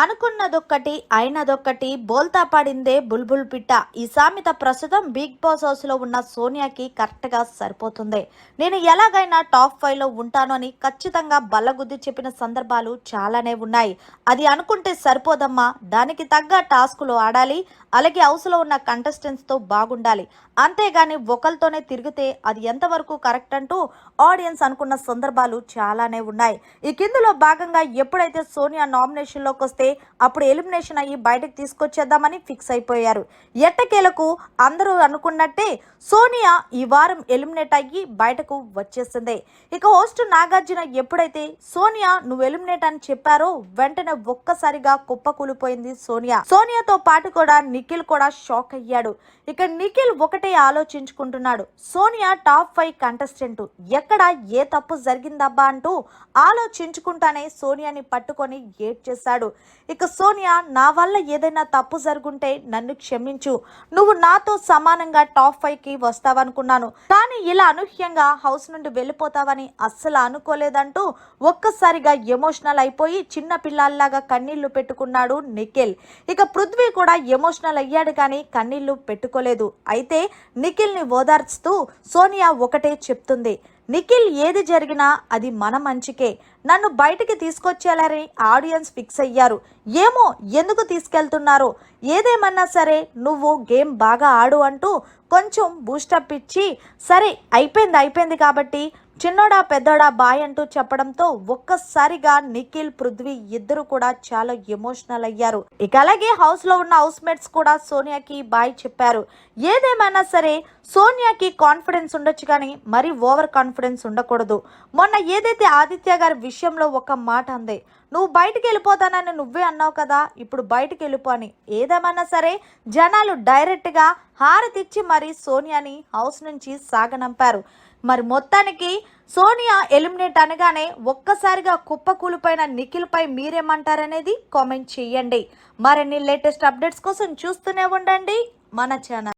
అనుకున్నదొక్కటి అయినదొక్కటి బోల్తా పడిందే బుల్బుల్ పిట్ట. ఈ సామెత ప్రస్తుతం బిగ్ బాస్ హౌస్లో ఉన్న సోనియాకి కరెక్ట్గా సరిపోతుంది. నేను ఎలాగైనా టాప్ ఫైవ్లో ఉంటాను అని ఖచ్చితంగా బల్లగుద్ది చెప్పిన సందర్భాలు చాలానే ఉన్నాయి. అది అనుకుంటే సరిపోదమ్మా. దానికి తగ్గ టాస్కులు ఆడాలి. అలాగే హౌస్లో ఉన్న కంటెస్టెంట్స్తో బాగుండాలి. అంతేగాని ఒకరితోనే తిరిగితే అది ఎంతవరకు కరెక్ట్ అంటూ ఆడియన్స్ అనుకున్న సందర్భాలు చాలానే ఉన్నాయి. ఈ కిందలో భాగంగా ఎప్పుడైతే సోనియా నామినేషన్లోకి వస్తే వస్తే అప్పుడు ఎలిమినేషన్ అయ్యి బయటకు తీసుకొచ్చేద్దామని ఫిక్స్ అయిపోయారు. ఎట్టకేలకు అందరూ అనుకున్నట్టే సోనియా ఈ వారం ఎలిమినేట్ అయ్యి బయటకు వచ్చేసింది. ఇక హోస్ట్ నాగార్జున ఎప్పుడైతే సోనియా నువ్వు ఎలిమినేట్ అని చెప్పారో వెంటనే ఒక్కసారిగా కుప్పకూలిపోయింది సోనియా. సోనియాతో పాటు కూడా నిఖిల్ కూడా షాక్ అయ్యాడు. ఇక నిఖిల్ ఒకటే ఆలోచించుకుంటున్నాడు. Sonia top five contestant. ఎక్కడ ఏ తప్పు జరిగిందబ్బా అంటూ ఆలోచించుకుంటానే సోనియాని పట్టుకొని ఏడ్ చేశాడు ఇక సోనియా నా వల్ల ఏదైనా తప్పు జరుగుంటే నన్ను క్షమించు. నువ్వు నాతో సమానంగా టాప్ ఫైవ్కి వస్తావనుకున్నాను. కానీ ఇలా అనూహ్యంగా హౌస్ నుండి వెళ్ళిపోతావని అస్సలు అనుకోలేదంటూ ఒక్కసారిగా ఎమోషనల్ అయిపోయి చిన్న పిల్లల్లాగా కన్నీళ్ళు పెట్టుకున్నాడు నిఖిల్. ఇక పృథ్వీ కూడా ఎమోషనల్ అయ్యాడు కానీ కన్నీళ్ళు పెట్టుకోలేదు. అయితే నిఖిల్ని ఓదార్చుతూ సోనియా ఒకటే చెప్తుంది. నిఖిల్ ఏది జరిగినా అది మన మంచికే. నన్ను బయటికి తీసుకొచ్చేయాలని ఆడియన్స్ ఫిక్స్ అయ్యారు. ఏమో ఎందుకు తీసుకెళ్తున్నారో. ఏదేమన్నా సరే నువ్వు గేమ్ బాగా ఆడు అంటూ కొంచెం బూస్టప్ ఇచ్చి సరే అయిపోయింది అయిపోయింది కాబట్టి చిన్నోడా పెద్దోడా బాయ్ అంటూ చెప్పడంతో ఒక్కసారిగా నిఖిల్ పృథ్వీ ఇద్దరు కూడా చాలా ఎమోషనల్ అయ్యారు. ఇక అలాగే హౌస్లో ఉన్న హౌస్ మేట్స్ కూడా సోనియాకి బాయ్ చెప్పారు. ఏదేమైనా సరే సోనియాకి కాన్ఫిడెన్స్ ఉండొచ్చు కానీ మరి ఓవర్ కాన్ఫిడెన్స్ ఉండకూడదు. మొన్న ఏదైతే ఆదిత్య గారి విషయంలో ఒక మాట అంది నువ్వు బయటికి వెళ్ళిపోతానని నువ్వే అన్నావు కదా ఇప్పుడు బయటికి వెళ్ళిపో అని. ఏదేమన్నా సరే జనాలు డైరెక్ట్గా హారతిచ్చి మరి సోనియాని హౌస్ నుంచి సాగనంపారు. మరి మొత్తానికి సోనియా ఎలిమినేట్ అనగానే ఒక్కసారిగా కుప్పకూలిపోయిన నిఖిల్పై మీరేమంటారనేది కామెంట్ చేయండి. మరిన్ని లేటెస్ట్ అప్డేట్స్ కోసం చూస్తూనే ఉండండి. మన ఛానల్.